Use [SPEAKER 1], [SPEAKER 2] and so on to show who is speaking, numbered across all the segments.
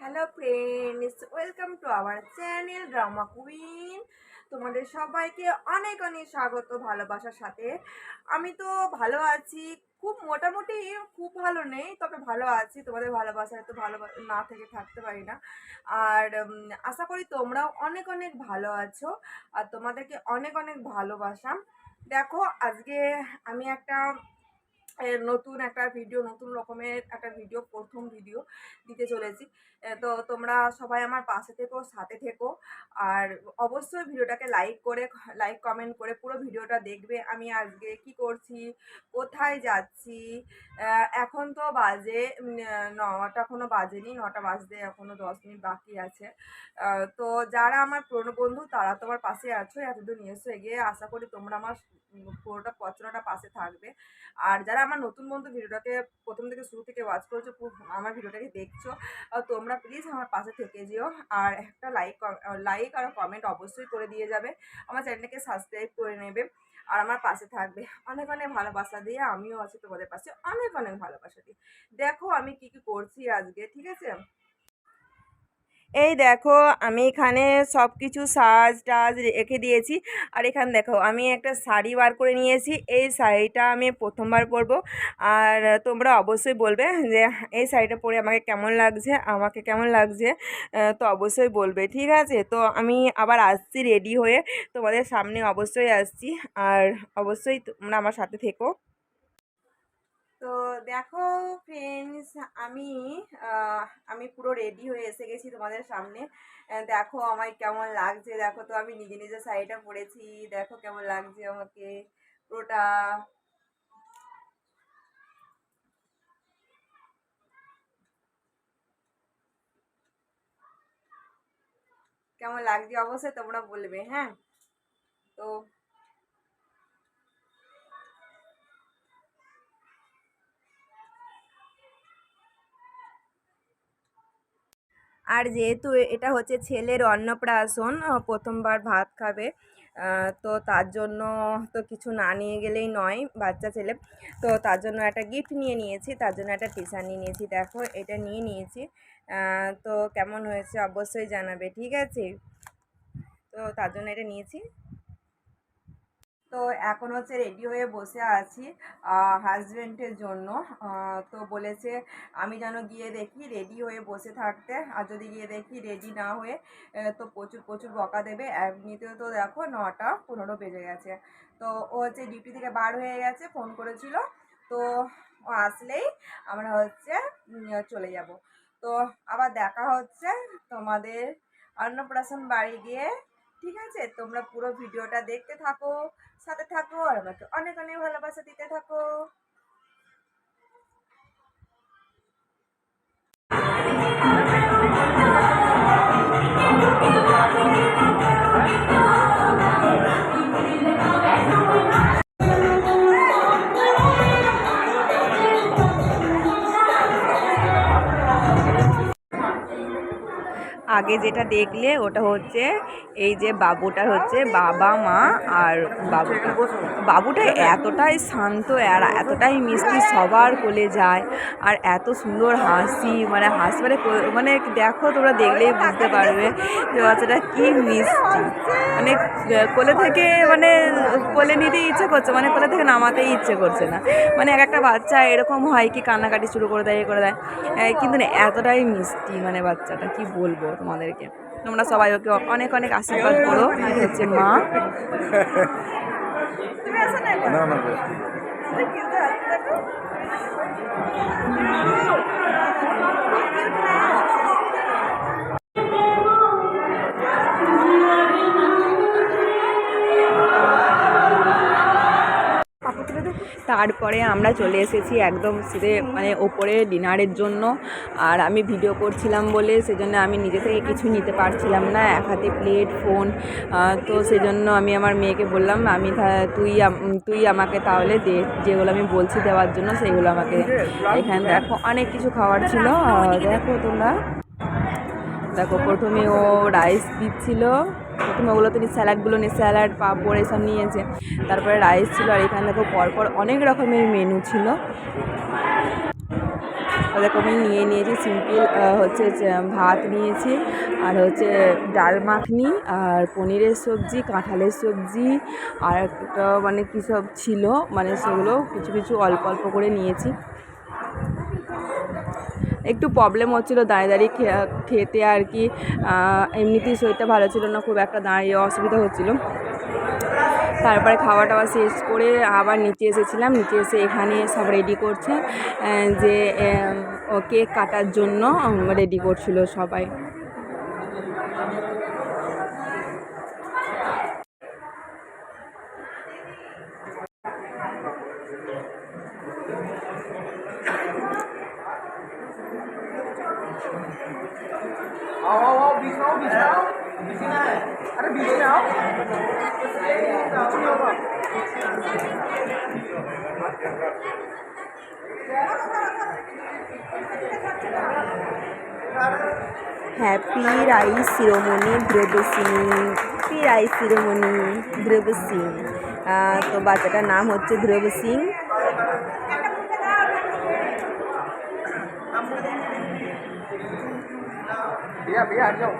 [SPEAKER 1] hello friends welcome to our channel drama queen তোমাদের সবাইকে অনেক অনেক স্বাগত ভালোবাসার সাথে। আমি তো ভালো আছি, খুব মোটামুটি খুব ভালো নেই, তবে ভালো আছি। তোমাদের ভালোবাসায় তো ভালো না থেকে থাকতে পারি না। আর আশা করি তোমরাও অনেক অনেক ভালো আছো আর তোমাদেরকে অনেক অনেক ভালোবাসা। দেখো, আজকে আমি একটা নতুন একটা ভিডিও নতুন রকমের একটা ভিডিও প্রথম ভিডিও দিতে চলেছি। তো তোমরা সবাই আমার পাশে থেকো, সাথে থেকো। আর অবশ্যই ভিডিওটাকে লাইক করে লাইক কমেন্ট করে পুরো ভিডিওটা দেখবে আমি আজকে কি করছি, কোথায় যাচ্ছি। এখন তো বাজে নটা কোনো বাজেনি, নটা বাজতে এখনও দশ মিনিট বাকি আছে। তো যারা আমার পুরনো বন্ধু, তারা তোমার পাশে আছো, এতদূর নিয়ে এসো, এগিয়ে আশা করি তোমরা আমার পুরোটা পচরাটা পাশে থাকবে। আর যারা আমার নতুন বন্ধু ভিডিওটাকে প্রথম থেকে শুরু থেকে ওয়াচ করছ আমার ভিডিওটাকে দেখছ তোমরা প্লিজ আমার পাশে থেকে যেও। আর একটা লাইক লাইক আর কমেন্ট অবশ্যই করে দিয়ে যাবে। আমার চ্যানেলটাকে সাবস্ক্রাইব করে নেবে আর আমার পাশে থাকবে। অনেক অনেক ভালোবাসা দিয়ে আমিও আছি তোমাদের পাশে। অনেক অনেক ভালোবাসা দিয়ে। দেখো আমি কি কি করছি আজকে, ঠিক আছে? এই দেখো, আমি এখানে সব কিছু সাজ টাজ রেখে দিয়েছি। আর এখানে দেখো, আমি একটা শাড়ি বার করে নিয়েছি। এই শাড়িটা আমি প্রথমবার পরবো। আর তোমরা অবশ্যই বলবে যে, এই শাড়িটা পরে আমাকে কেমন লাগছে? আমাকে কেমন লাগছে? তো অবশ্যই বলবে, ঠিক আছে? তো আমি আবার আসছি রেডি হয়ে। তোমাদের সামনে অবশ্যই আসছি। আর অবশ্যই তোমরা আমার সাথে থেকো। তো দেখো ফ্রেন্ডস আমি আমি পুরো রেডি হয়ে এসে গেছি তোমাদের সামনে। দেখো আমায় কেমন লাগছে, দেখো তো আমি নিজে নিজে শাড়িটা পরেছি, দেখো কেমন লাগছে আমাকে পুরোটা। কেমন লাগছে অবশ্যই তোমরা বলবে হ্যাঁ? তো আর যেহেতু এটা হচ্ছে ছেলের অন্নপ্রাশন প্রথমবার ভাত খাবে তো তার জন্য তো কিছু না নিয়ে গেলেই নয় বাচ্চা ছেলে। তো তার জন্য একটা গিফট নিয়ে নিয়েছি, তার জন্য একটা টিশার নিয়ে নিয়েছি। দেখো, এটা নিয়ে নিয়েছি। তো কেমন হয়েছে অবশ্যই জানাবে, ঠিক আছে? তো তার জন্য এটা নিয়েছি। তো এখন হচ্ছে রেডি হয়ে বসে আছি হাজব্যান্ডের জন্য। তো বলেছে, আমি যেন গিয়ে দেখি রেডি হয়ে বসে থাকতে। আর যদি গিয়ে দেখি রেডি না হয়ে তো প্রচুর প্রচুর বকা দেবে। এমনিতেও তো দেখো নটা পনেরো বেজে গেছে। তো ও হচ্ছে ডিউটি থেকে বার হয়ে গেছে ফোন করেছিল। তো ও আসলেই আমরা হচ্ছে চলে যাব। তো আবার দেখা হচ্ছে তোমাদের অন্নপ্রাশন বাড়ি গিয়ে ঠিক আছে? তোমরা পুরো ভিডিওটা দেখতে থাকো, সাথে থাকো, আর আমাকে অনেক অনেক ভালোবাসা দিতে থাকো। আগে যেটা দেখলে ওটা হচ্ছে এই যে বাবুটার হচ্ছে বাবা, মা আর বাবুটা। বাবুটা এতটাই শান্ত, আর এতটাই মিষ্টি, সবার কোলে যায়, আর এত সুন্দর হাসি মানে হাসি মানে মানে দেখো তোমরা দেখলেই বুঝতে পারবে যে বাচ্চাটা কী মিষ্টি। মানে কোলে থেকে মানে কোলে নিতে ইচ্ছে করছে মানে কোলে থেকে নামাতেই ইচ্ছে করছে না। মানে এক একটা বাচ্চা এরকম হয় কি কান্নাকাটি শুরু করে দেয়, এ করে দেয়। কিন্তু এতটাই মিষ্টি মানে বাচ্চাটা, কি বলব তোমাদেরকে। তোমরা সবাই ওকে অনেক অনেক আশীর্বাদ করো। হচ্ছে মা। না
[SPEAKER 2] না না বেশ
[SPEAKER 1] তারপরে আমরা চলে এসেছি একদম সিধে মানে ওপরে ডিনারের জন্য। আর আমি ভিডিও করছিলাম বলে সেজন্য আমি নিজে থেকে কিছু নিতে পারছিলাম না, এক হাতে প্লেট, ফোন তো সেজন্য আমি আমার মেয়েকে বললাম, আমি তুই তুই আমাকে তাহলে দে, যেগুলো আমি বলছি দেওয়ার জন্য সেইগুলো আমাকে এখানে দেখো অনেক কিছু খাওয়ার ছিল দেখো তোমরা। দেখো প্রথমে ও রাইস দিচ্ছিল। প্রথমে ওগুলোতে নিয়ে স্যালাডগুলো নিয়ে স্যালাড পাঁপড় এসব নিয়েছে। তারপরে রাইস ছিল আর এখানে দেখো পরপর অনেক রকমের মেনু ছিল। দেখো আমি নিয়ে নিয়েছি সিম্পল হচ্ছে ভাত নিয়েছি, আর হচ্ছে ডাল মাখনি, আর পনিরের সবজি, কাঁঠালের সবজি, আর একটা মানে কী সব ছিল মানে সেগুলো কিছু কিছু অল্প অল্প করে নিয়েছি। একটু প্রবলেম হচ্ছিল, দাঁড়িয়ে দাঁড়িয়ে খেতে আর কি এমনিতেই শরীরটা ভালো ছিল না, খুব একটা দাঁড়িয়ে অসুবিধা হচ্ছিল। তারপরে খাওয়া টাওয়া শেষ করে আবার নিচে এসেছিলাম, নিচে এসে এখানে সব রেডি করছে যে কেক কাটার জন্য রেডি করছিল সবাই।
[SPEAKER 2] अरे बीच में आओ
[SPEAKER 1] হ্যাপি রাইস শিরোমণি দ্রব্য সিং হ্যাপি রাইস শিরোমণি ধ্রুব সিং আহ, তো বাচ্চাটার নাম হচ্ছে ধ্রুব সিং
[SPEAKER 2] भैया भैया हट जाओ।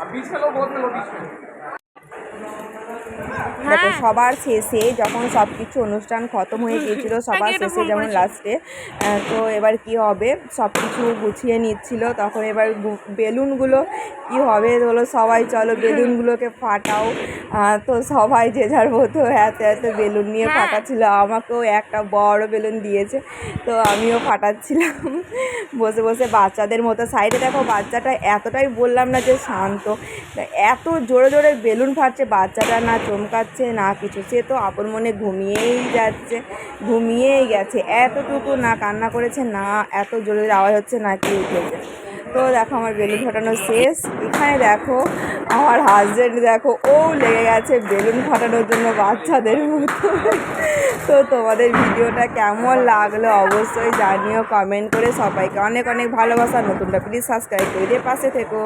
[SPEAKER 2] अब बीच में लो बहुत में लो बीच में।
[SPEAKER 1] দেখো সবার শেষে যখন সব কিছু অনুষ্ঠান খতম হয়ে গিয়েছিল সবার শেষে যেমন লাস্টে তো এবার কি হবে? সব কিছু গুছিয়ে নিচ্ছিল তখন এবার বেলুনগুলো কি হবে? হলো সবাই চলো বেলুনগুলোকে ফাটাও। তো সবাই যে যার মতো এত এত বেলুন নিয়ে ফাটাচ্ছিল আমাকেও একটা বড় বেলুন দিয়েছে তো আমিও ফাটাচ্ছিলাম। বসে বসে বাচ্চাদের মতো সাইডে দেখো বাচ্চাটা এতটাই বললাম না যে শান্ত। এত জোরে জোরে বেলুন ফাটছে বাচ্চাটা না চমকাচ্ছে না কিছু। সে তো আপন মনে ঘুমিয়েই যাচ্ছে, ঘুমিয়েই গেছে। এতটুকু না কান্না করেছে, না এত জোরে আওয়াজ হচ্ছে, না কি উঠেছে। তো দেখো, আমার বেলুন ফাটানো শেষ। এখানে দেখো, আমার হাজব্যান্ড দেখো, ও লেগে গেছে বেলুন ফাটানোর জন্য বাচ্চাদের মতো। তো তোমাদের ভিডিওটা কেমন লাগল অবশ্যই জানিও কমেন্ট করে সবাইকে অনেক অনেক ভালোবাসা। নতুনটা প্লিজ সাবস্ক্রাইব করে দিয়ে পাশে থেকো।